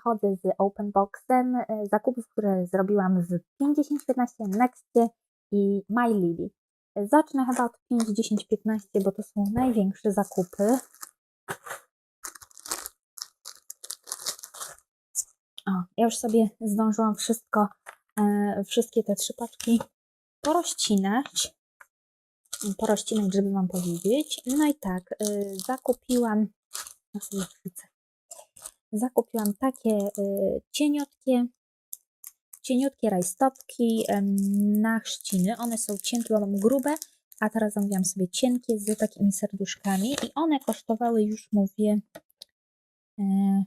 przechodzę z open boxem e, zakupów, które zrobiłam w 5015, Nextie i My Lily. E, Zacznę chyba od 5, 10, 15, bo to są największe zakupy. O, ja już sobie zdążyłam wszystko, e, wszystkie te trzy paczki porozcinać. Porozcinać, żeby Wam powiedzieć. No i tak, e, zakupiłam, ja sobie. Zakupiłam takie y, cieniutkie, cieniutkie rajstopki na chrzciny. One są cienkie, bo mam grube, a teraz zamówiłam sobie cienkie z takimi serduszkami i one kosztowały, już mówię, e,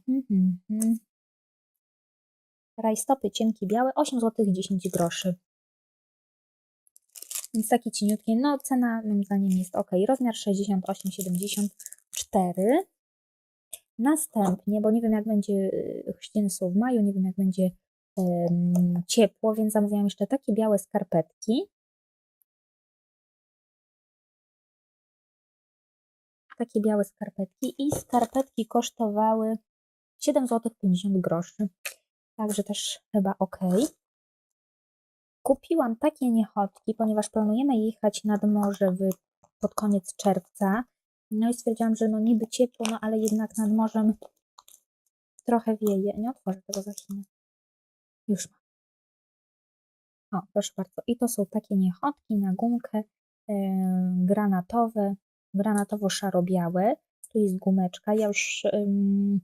hmm, hmm, hmm. rajstopy cienkie białe 8 zł 10 groszy. Więc takie cieniutkie, no cena moim zdaniem jest ok. Rozmiar 68-74. Następnie, bo nie wiem jak będzie, y, chrzciny w maju, nie wiem jak będzie em, ciepło, więc zamówiłam jeszcze takie białe skarpetki. Takie białe skarpetki i skarpetki kosztowały 7 zł 50 groszy. Także też chyba ok. Kupiłam takie niechodki, ponieważ planujemy jechać nad morze w, pod koniec czerwca. No i stwierdziłam, że no niby ciepło, no ale jednak nad morzem trochę wieje. Nie otworzę tego za Chiny. Już mam. O, proszę bardzo. I to są takie niechodki na gumkę e, granatowe, granatowo-szaro-białe. Tu jest gumeczka. Ja już ym,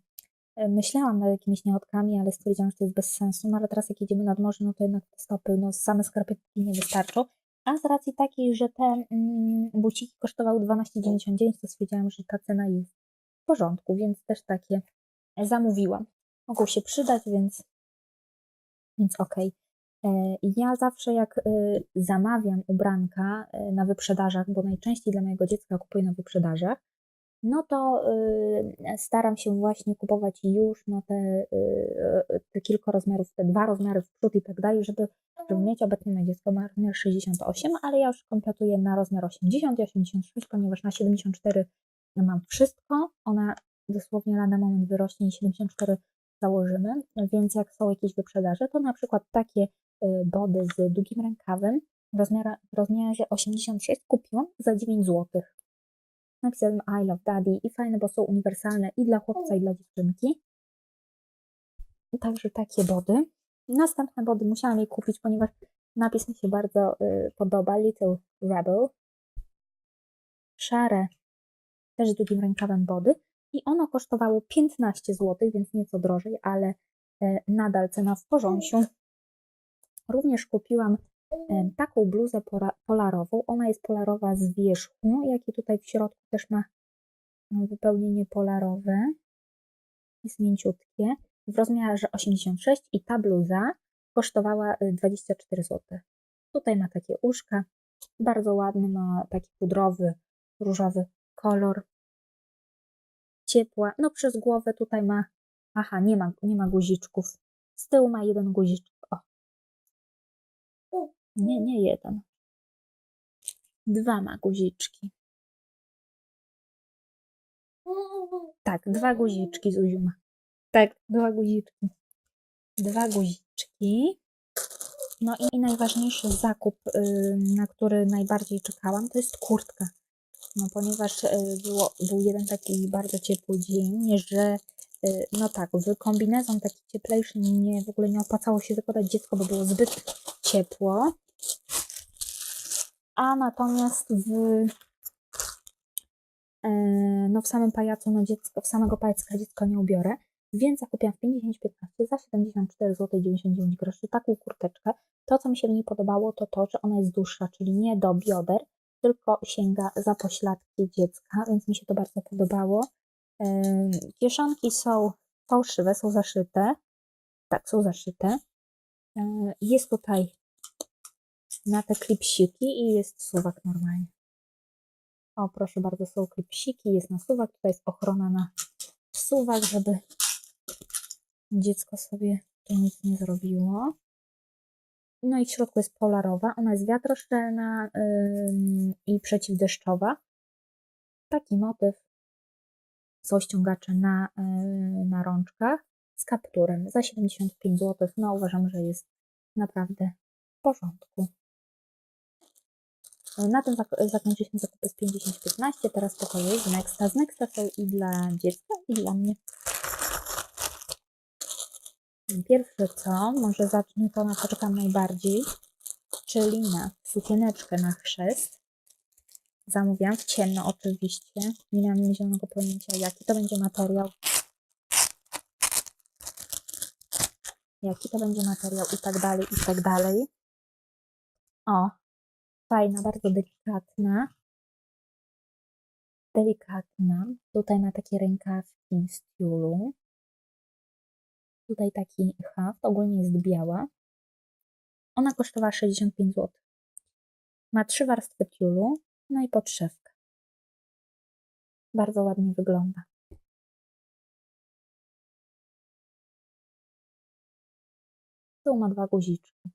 myślałam nad jakimiś niechodkami, ale stwierdziłam, że to jest bez sensu. No ale teraz jak jedziemy nad morze, no to jednak stopy, no same skarpetki nie wystarczą. A z racji takiej, że te mm, buciki kosztowały 12,99, to stwierdziłam, że ta cena jest w porządku, więc też takie zamówiłam. Mogą się przydać, więc, więc okej. E, Ja zawsze jak e, zamawiam ubranka e, na wyprzedażach, bo najczęściej dla mojego dziecka kupuję na wyprzedażach, no to e, staram się właśnie kupować już no te, e, te kilka rozmiarów, te dwa rozmiary w przód i tak dalej, żeby żeby mieć obecnie moje dziecko ma rozmiar 68, ale ja już kompletuję na rozmiar 80 i 86, ponieważ na 74 mam wszystko. Ona dosłownie lada moment wyrośnie i 74 założymy, więc jak są jakieś wyprzedaże, to na przykład takie y, body z długim rękawem w rozmiarze 86 kupiłam za 9 zł. Napisałem I love daddy i fajne, bo są uniwersalne i dla chłopca i dla dziewczynki. Także takie body. Następne body musiałam je kupić, ponieważ napis mi się bardzo y, podoba. Little Rebel. Szare, też z długim rękawem body. I ono kosztowało 15 zł, więc nieco drożej, ale y, nadal cena w porządku. Również kupiłam taką bluzę polarową. Ona jest polarowa z wierzchu, jak i tutaj w środku też ma wypełnienie polarowe. Jest mięciutkie w rozmiarze 86 i ta bluza kosztowała 24 zł. Tutaj ma takie uszka, bardzo ładny, ma taki pudrowy, różowy kolor. Ciepła, no przez głowę tutaj ma, aha, nie ma, nie ma guziczków. Z tyłu ma jeden guziczek. Nie, nie jeden. Dwa ma guziczki. Tak, dwa guziczki Zuziu ma. Tak, dwa guziczki. Dwa guziczki. No i, i najważniejszy zakup, na który najbardziej czekałam, to jest kurtka. No ponieważ y, było, był jeden taki bardzo ciepły dzień, że y, no tak, w kombinezon taki cieplejszy nie, w ogóle nie opłacało się zakładać dziecko, bo było zbyt ciepło. A natomiast w e, no w samym pajacu, no dziecko, w samego pajacka dziecko nie ubiorę. Więc zakupiłam w 5015 za 74 zł 99 groszy taką kurteczkę. To, co mi się w niej podobało, to to, że ona jest dłuższa, czyli nie do bioder, tylko sięga za pośladki dziecka, więc mi się to bardzo podobało. Ym, Kieszonki są fałszywe, są zaszyte. Tak, są zaszyte. Yy, Jest tutaj na te klipsiki i jest suwak normalnie. O, proszę bardzo, są klipsiki, jest na suwak, tutaj jest ochrona na suwak, żeby dziecko sobie tu nic nie zrobiło. No i w środku jest polarowa, ona jest wiatroszczelna ym, i przeciwdeszczowa. Taki motyw. Są ściągacze na, yy, na rączkach. z kapturem za 75 zł. No uważam, że jest naprawdę w porządku. Na tym zak- zakończyliśmy zakupy z 50-15. Teraz pokoje z Nexta. Z Nexta są i dla dziecka, i dla mnie. Pierwsze co, może zacznę to, na co czekam najbardziej, czyli na sukieneczkę na chrzest. Zamówiłam w ciemno oczywiście. Nie miałam zielonego pojęcia, jaki to będzie materiał. Jaki to będzie materiał i tak dalej, i tak dalej. O, fajna, bardzo delikatna. Delikatna. Tutaj ma takie rękawki z tiulu. Tutaj taki haft, ogólnie jest biała. Ona kosztowała 65 zł. Ma trzy warstwy tiulu, no i podszewkę. Bardzo ładnie wygląda. Tu ma dwa guziczki.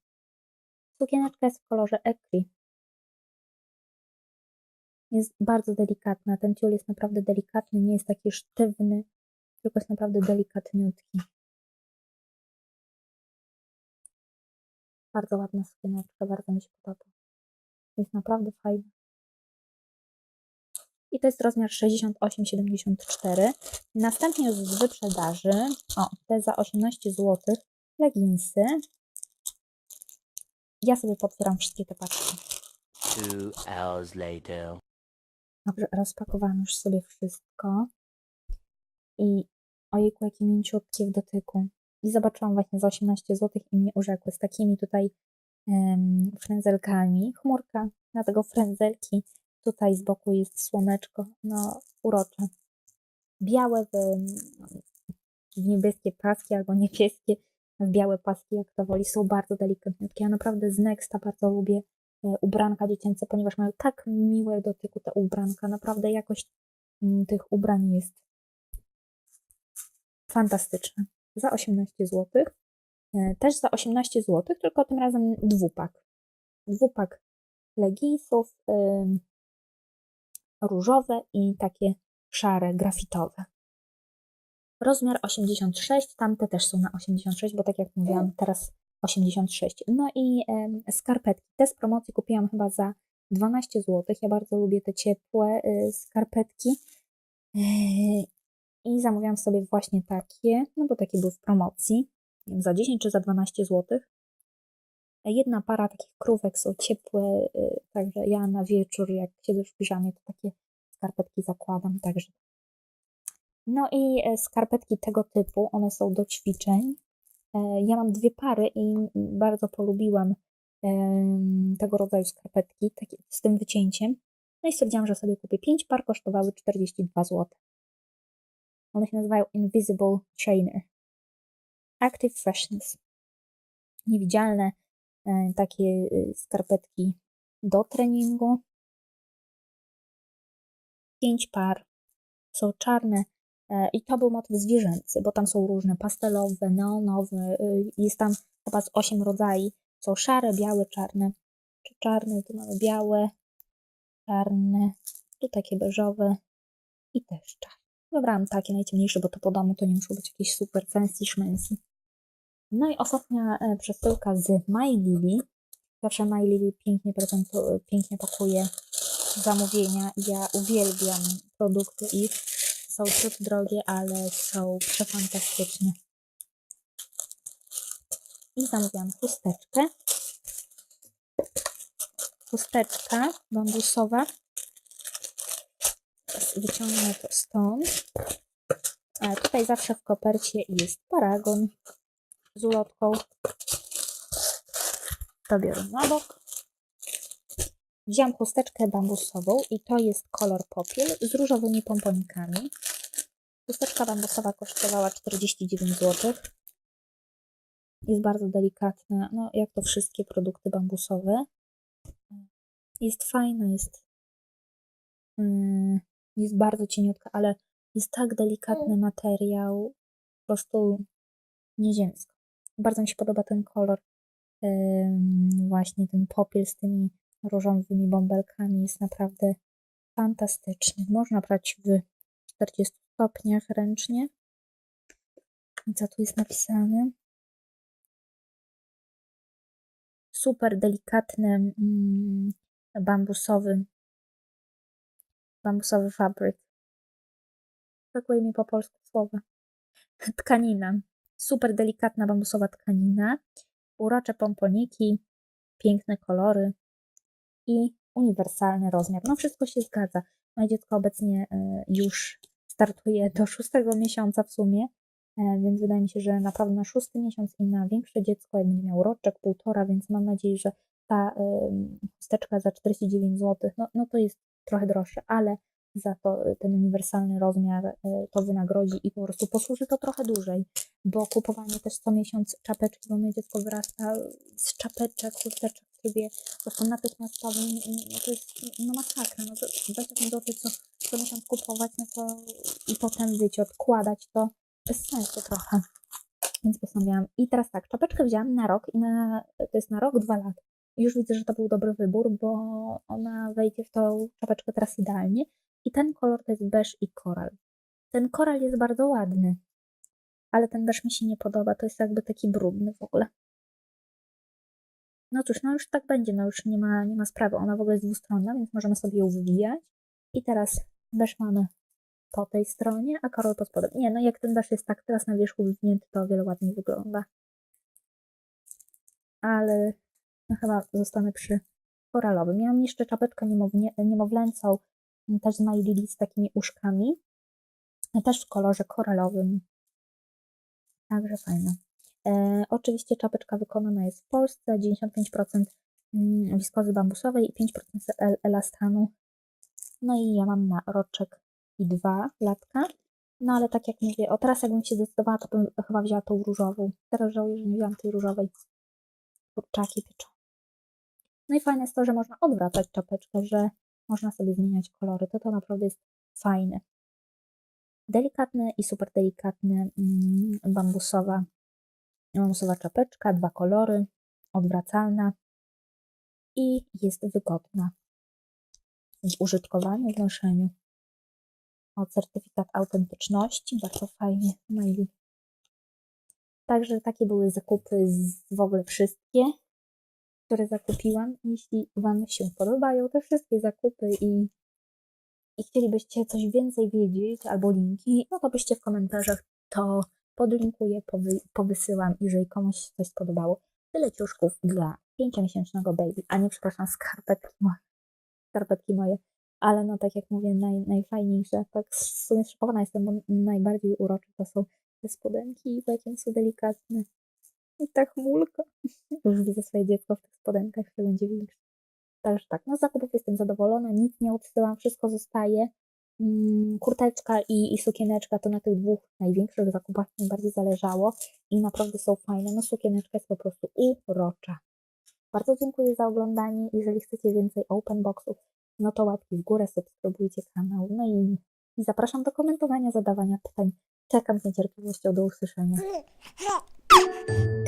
Sukieneczka jest w kolorze ecri. Jest bardzo delikatna. Ten tiul jest naprawdę delikatny, nie jest taki sztywny, tylko jest naprawdę delikatniutki. Bardzo ładna sukieneczka, bardzo mi się podoba. Jest naprawdę fajna. I to jest rozmiar 68-74. Następnie z wyprzedaży, o, te za 18 zł, leginsy. Ja sobie potwieram wszystkie te paczki. Two hours later. Dobrze, rozpakowałam już sobie wszystko. I ojejku, jakie mięciutkie w dotyku. I zobaczyłam właśnie za 18 zł i mnie urzekły z takimi tutaj em, frędzelkami. Chmurka, dlatego frędzelki. Tutaj z boku jest słoneczko. No, urocze. Białe w, w niebieskie paski albo niebieskie w białe paski, jak to woli, są bardzo delikatniutkie. Ja naprawdę z Nexta bardzo lubię ubranka dziecięce, ponieważ mają tak miłe dotyku te ubranka. Naprawdę jakość mm, tych ubrań jest fantastyczna. Za 18 zł. E, Też za 18 zł, tylko tym razem dwupak. Dwupak leginsów ym, różowe i takie szare, grafitowe. Rozmiar 86, tamte też są na 86, bo tak jak mówiłam, teraz 86. No i skarpetki. Te z promocji kupiłam chyba za 12 zł. Ja bardzo lubię te ciepłe y, skarpetki. Yy, I zamówiłam sobie właśnie takie, no bo takie były w promocji. Nie wiem, za 10 czy za 12 zł. Jedna para takich krówek są ciepłe, y, także ja na wieczór, jak siedzę w piżamie, to takie skarpetki zakładam, także no i e, skarpetki tego typu, one są do ćwiczeń. E, Ja mam dwie pary i bardzo polubiłam tego rodzaju skarpetki z tym wycięciem. No i stwierdziłam, że sobie kupię 5 par, kosztowały 42 zł. One się nazywają Invisible Trainer. Active Freshness. Niewidzialne e, takie e, skarpetki do treningu. 5 par. Są czarne, I to był motyw zwierzęcy, bo tam są różne pastelowe, neonowe, y, jest tam chyba z 8 rodzajów. Są szare, białe, czarne. Czy czarne, tu mamy białe, czarne, tu takie beżowe i też czarne. Wybrałam takie najciemniejsze, bo to po domu to nie muszą być jakieś super fancy szmensy. No i ostatnia e, przesyłka z My Lily. Zawsze My Lily pięknie, prezentu- pięknie pakuje zamówienia. Ja uwielbiam produkty ich są ciut drogie, ale są przefantastyczne. I zamówiłam chusteczkę. Chusteczka bambusowa. Wyciągnę to stąd. A tutaj zawsze w kopercie jest paragon z ulotką. To biorę na bok. Wziąłam chusteczkę bambusową i to jest kolor popiel z różowymi pomponikami. Chusteczka bambusowa kosztowała 49 zł. Jest bardzo delikatna, no jak to wszystkie produkty bambusowe. Jest fajna, jest, mm, jest bardzo cieniutka, ale jest tak delikatny materiał, po prostu nieziemsko. Bardzo mi się podoba ten kolor, Ym, właśnie ten popiel z tymi różowymi bąbelkami jest naprawdę fantastyczny. Można prać w 40 stopniach ręcznie. Co tu jest napisane? Super delikatny mm, bambusowy bambusowy fabryk. Brakuje mi po polsku słowa. Tkanina. Super delikatna bambusowa tkanina. Urocze pomponiki, piękne kolory i uniwersalny rozmiar. No wszystko się zgadza. Moje dziecko obecnie e, już startuje do szóstego miesiąca w sumie, e, więc wydaje mi się, że naprawdę na szósty miesiąc i na większe dziecko, jak będzie miał roczek, półtora, więc mam nadzieję, że ta em, chusteczka za 49 zł, no, no to jest trochę droższe, ale za to e, ten uniwersalny rozmiar e, to wynagrodzi i po prostu posłuży to trochę dłużej, bo kupowanie też co miesiąc czapeczki, bo moje dziecko wyrasta z czapeczek, chusteczek w trybie po prostu natychmiastowym, no to jest no masakra, no to 28 zł co, co miesiąc kupować, no to i potem wiecie, odkładać to bez sensu trochę. Więc postanowiłam. I teraz tak, czapeczkę wzięłam na rok i na, to jest na rok, dwa lata. Już widzę, że to był dobry wybór, bo ona wejdzie w tą czapeczkę teraz idealnie. I ten kolor to jest beż i koral. Ten koral jest bardzo ładny, ale ten beż mi się nie podoba. To jest jakby taki brudny w ogóle. No cóż, no już tak będzie, no już nie ma, nie ma sprawy. Ona w ogóle jest dwustronna, więc możemy sobie ją wywijać. I teraz beż mamy po tej stronie, a koral pod spodem. Nie, no jak ten beż jest tak teraz na wierzchu wywinięty, to o wiele ładniej wygląda. Ale no chyba zostanę przy koralowym. Miałam jeszcze czapeczkę niemownie, niemowlęcą, też z My Lily z takimi uszkami, też w kolorze koralowym. Także fajne. E, oczywiście czapeczka wykonana jest w Polsce, 95% mm, wiskozy bambusowej i 5% el- elastanu. No i ja mam na roczek i dwa latka. No ale tak jak mówię, o teraz jakbym się zdecydowała, to bym chyba wzięła tą różową. Teraz żałuję, że nie wzięłam tej różowej. Kurczaki pieczą. No i fajne jest to, że można odwracać czapeczkę, że można sobie zmieniać kolory. To to naprawdę jest fajne. Delikatne i super delikatne mm, bambusowa, bambusowa czapeczka, dwa kolory, odwracalna i jest wygodna w użytkowaniu, w noszeniu. O certyfikat autentyczności, bardzo fajnie, maili. Także takie były zakupy z w ogóle wszystkie, które zakupiłam. Jeśli Wam się podobają te wszystkie zakupy i, i chcielibyście coś więcej wiedzieć albo linki, no to byście w komentarzach to podlinkuję, powy, powysyłam, jeżeli komuś się coś spodobało. Tyle ciuszków dla 5-miesięcznego baby, a nie przepraszam, skarpetki moje. Skarpetki moje. Ale no tak jak mówię, naj, najfajniejsze, tak w sumie zszokowana jestem, bo najbardziej urocze to są te spodenki, one są delikatne. I ta chmulka. Już widzę swoje dziecko w tych spodenkach, że będzie większe. Także tak, no z zakupów jestem zadowolona, nic nie odsyłam, wszystko zostaje. Mm, Kurteczka i, i sukieneczka to na tych dwóch największych zakupach najbardziej zależało i naprawdę są fajne. No sukieneczka jest po prostu urocza. Bardzo dziękuję za oglądanie. Jeżeli chcecie więcej open boxów, no to łapki w górę, subskrybujcie kanał. No i, i zapraszam do komentowania, zadawania pytań. Czekam z niecierpliwością do usłyszenia.